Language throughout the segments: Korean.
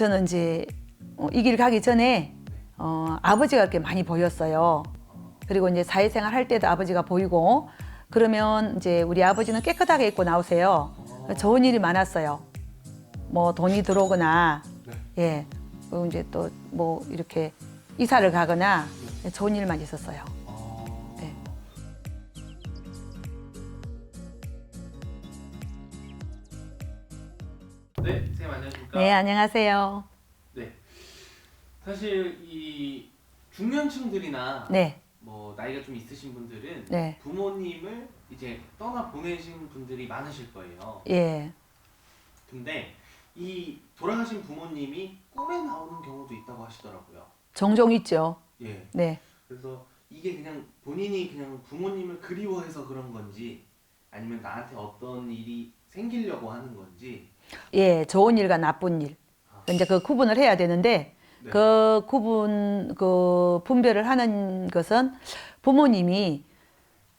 저는 이제 어, 이길 가기 전에 어, 아버지가 이렇게 많이 보였어요. 그리고 이제 사회생활 할 때도 아버지가 보이고 그러면 이제 우리 아버지는 깨끗하게 입고 나오세요. 좋은 일이 많았어요. 뭐 돈이 들어오거나 예 그리고 이제 또 뭐 이렇게 이사를 가거나 좋은 일만 있었어요. 네, 선생님 안녕하십니까? 네 안녕하세요. 네. 사실 이 중년층들이나 네 뭐 나이가 좀 있으신 분들은 네. 부모님을 이제 떠나 보내신 분들이 많으실 거예요. 예. 근데 이 돌아가신 부모님이 꿈에 나오는 경우도 있다고 하시더라고요. 종종 있죠. 예. 네. 그래서 이게 그냥 본인이 그냥 부모님을 그리워해서 그런 건지 아니면 나한테 어떤 일이 생기려고 하는 건지 예, 좋은 일과 나쁜 일. 이제 그 구분을 해야 되는데 네. 그 구분 그 분별을 하는 것은 부모님이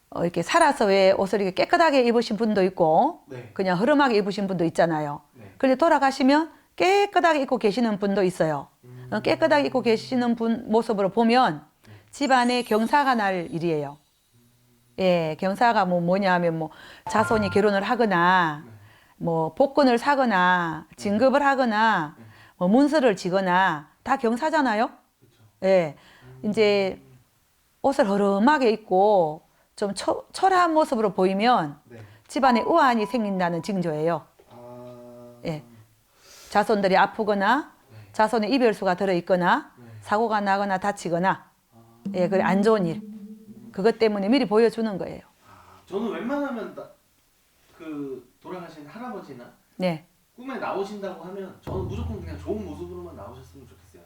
어, 이렇게 살아서 왜 옷을 이렇게 깨끗하게 입으신 분도 있고 네. 그냥 흐름하게 입으신 분도 있잖아요. 네. 그런데 돌아가시면 깨끗하게 입고 계시는 분도 있어요. 음. 어, 깨끗하게 입고 계시는 분 모습으로 보면 집안에 경사가 날 일이에요. 예, 경사가 뭐 뭐냐 하면 뭐 자손이 결혼을 하거나 뭐 복권을 사거나 진급을 하거나 뭐 문서를 지거나 다 경사잖아요. 그렇죠. 예. 이제 옷을 허름하게 입고 좀 초, 초라한 모습으로 보이면 네. 집안에 우환이 생긴다는 징조예요. 아. 예. 자손들이 아프거나 네. 자손에 이별수가 들어 있거나 네. 사고가 나거나 다치거나 예, 그래 안 좋은 일. 그것 때문에 미리 보여주는 거예요. 저는 웬만하면 나, 그 돌아가신 할아버지나 네. 꿈에 나오신다고 하면 저는 무조건 그냥 좋은 모습으로만 나오셨으면 좋겠어요.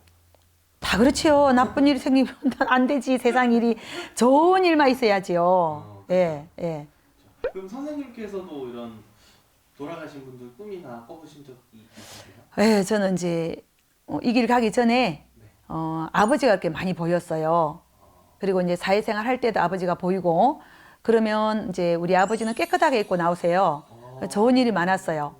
다 그렇지요. 나쁜 일이 생기면 안 되지. 세상 일이 좋은 일만 있어야지요. 어, 예, 예. 그럼 선생님께서도 이런 돌아가신 분들 꿈이나 꿔보신 적이 있으세요? 예, 저는 이제 어, 이길 가기 전에 어, 아버지가 이렇게 많이 보였어요. 그리고 이제 사회생활 할 때도 아버지가 보이고 그러면 이제 우리 아버지는 깨끗하게 입고 나오세요. 좋은 일이 많았어요.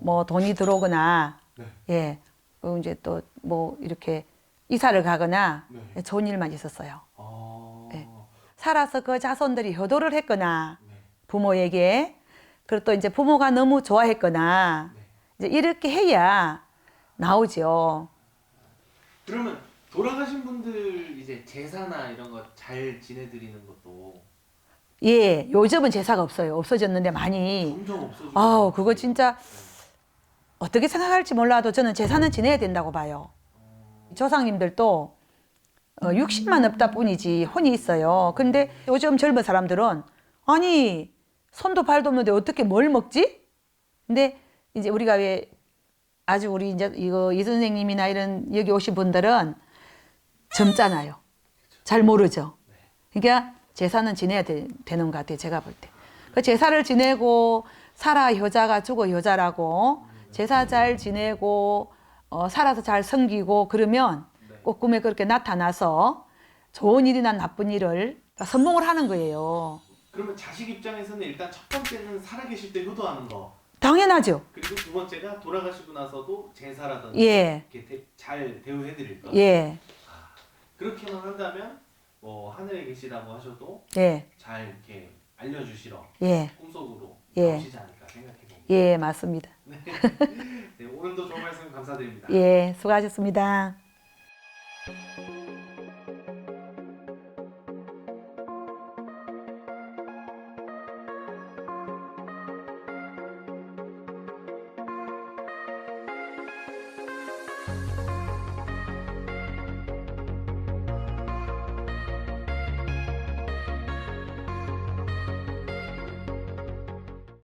뭐 돈이 들어오거나 네. 예. 그리고 이제 또 뭐 이렇게 이사를 가거나 네. 좋은 일만 있었어요. 아. 네. 살아서 그 자손들이 효도를 했거나 네. 부모에게 그리고 또 이제 부모가 너무 좋아했거나 네. 이제 이렇게 해야 나오죠. 그러면 돌아가신 분들 이제 제사나 이런 거 잘 지내드리는 것도 예, 요즘은 제사가 없어요. 없어졌는데 많이. 아우, 그거 진짜 어떻게 생각할지 몰라도 저는 제사는 지내야 된다고 봐요. 조상님들도 어, 60만 없다 뿐이지 혼이 있어요. 근데 요즘 젊은 사람들은 아니 손도 발도 없는데 어떻게 뭘 먹지? 근데 이제 우리가 왜 아주 우리 이제 이거 이 선생님이나 이런 여기 오신 분들은 젊잖아요. 잘 모르죠. 그러니까 제사는 지내야 되, 는것 같아요. 제가 볼 때. 그 제사를 지내고 살아 효자가 죽어 효자라고 제사 잘 지내고 어, 살아서 잘 섬기고 그러면 꼭 꿈에 그렇게 나타나서 좋은 일이나 나쁜 일을 선봉을 하는 거예요. 그러면 자식 입장에서는 일단 첫 번째는 살아계실 때 효도하는 거. 당연하죠. 그리고 두 번째가 돌아가시고 나서도 제사라든지 예, 이렇게 대- 잘 대우해드릴 거. 예, 그렇게만 한다면 뭐 하늘에 계시다고 하셔도 예, 잘 이렇게 알려주시러 예, 꿈속으로 예. 나오시지 않을까 생각해 봅니다. 예, 맞습니다. 네, 오늘도 좋은 말씀 감사드립니다. 예, 수고하셨습니다.